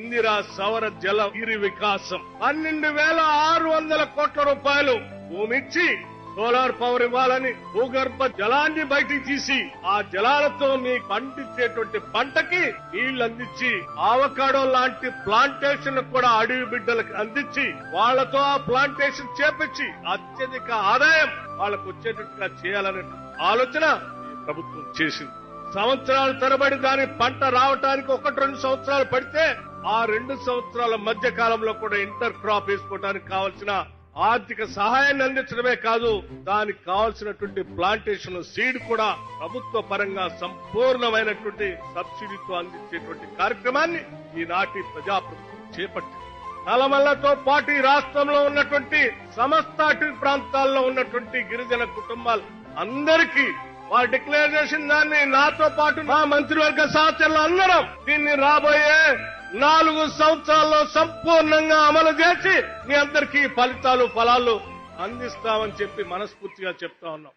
ఇందిరా సవర జల గిరి వికాసం. పన్నెండు వేల ఆరు వందల కోట్ల రూపాయలు భూమిచ్చి సోలార్ పవర్ ఇవ్వాలని భూగర్భ జలాన్ని బయటికి తీసి ఆ జలాలతో మీ పండించేటువంటి పంటకి నీళ్ళు అందించి ఆవకాడో లాంటి ప్లాంటేషన్ కూడా అడవి బిడ్డలకు అందించి వాళ్ళతో ఆ ప్లాంటేషన్ చేపించి అత్యధిక ఆదాయం వాళ్ళకు వచ్చేటట్టుగా చేయాలనే ఆలోచన ప్రభుత్వం చేసింది. సంవత్సరాల తరబడి దాని పంట రావటానికి ఒకటి రెండు సంవత్సరాలు పడితే ఆ రెండు సంవత్సరాల మధ్య కాలంలో కూడా ఇంటర్ క్రాప్ వేసుకోవడానికి కావాల్సిన ఆర్థిక సహాయాన్ని అందించడమే కాదు దానికి కావాల్సినటువంటి ప్లాంటేషన్ సీడ్ కూడా ప్రభుత్వ పరంగా సంపూర్ణమైనటువంటి సబ్సిడీతో అందించేటువంటి కార్యక్రమాన్ని ఈనాటి ప్రజాప్రభుత్వం చేపట్టింది. నల్లమల్లతో పాటు ఈ రాష్ట్రంలో ఉన్నటువంటి సమస్త అటవీ ప్రాంతాల్లో ఉన్నటువంటి గిరిజన కుటుంబాలు అందరికీ వాళ్ళు డిక్లేర్ చేసిన దాన్ని నాతో పాటు నా మంత్రివర్గ సహచరులు అందరం దీన్ని రాబోయే నాలుగు సంవత్సరాల్లో సంపూర్ణంగా అమలు చేసి మీ అందరికీ ఫలితాలు ఫలాలు అందిస్తామని చెప్పి మనస్ఫూర్తిగా చెప్తా ఉన్నాం.